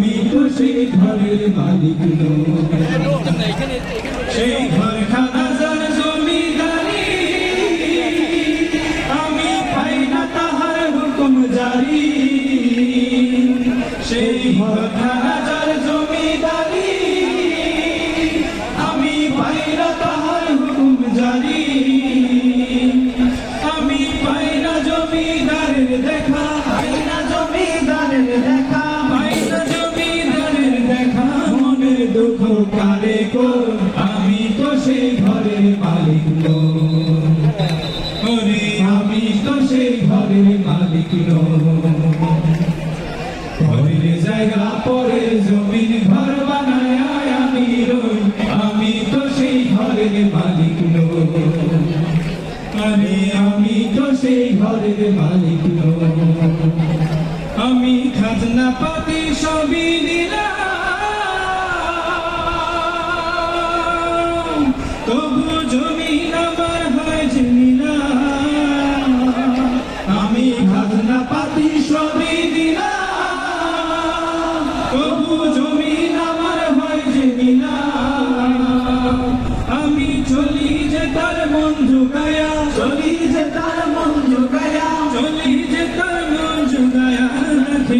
আমি তো সেই ঘরের মালিক। সেই ঘর খানা জমিদারি, আমি পাই না তাহার হুকুম জারি সেই ঘর দুঃখ কারে কো আমি তো সেই ঘরের মালিক নই। আমি তো সেই ঘরের মালিক। ঘরের জায়গা পরে জমিন ঘর বানায় আমি রই আমি তো সেই ঘরের মালিক নই আরে, আমি তো সেই ঘরের মালিক নই আমি খাজনা পাতি সবই দিলাম তবু জমিন আমার হয় আমি চলি যে মন ঝুঁকায়া চলি যে মন ঝুঁকায়া চলি যে তার মন ঝুঁকায়া রাখে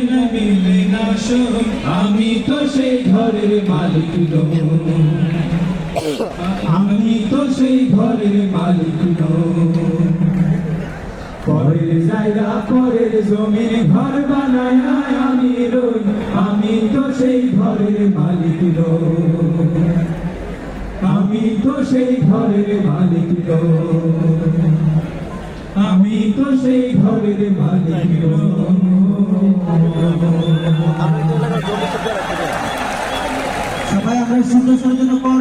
আমি তো সেই ঘরের মালিক নই। সেই ঘরের মালিক। পরের জায়গা, পরের জমিন ঘর বানায় আমি রই, আমি তো সেই ঘরের মালিক। আমি তো সেই ঘরের মালিক। আমি তো সেই ঘরের মালিক। সবাই আমরা সুন্দর জন্য পরে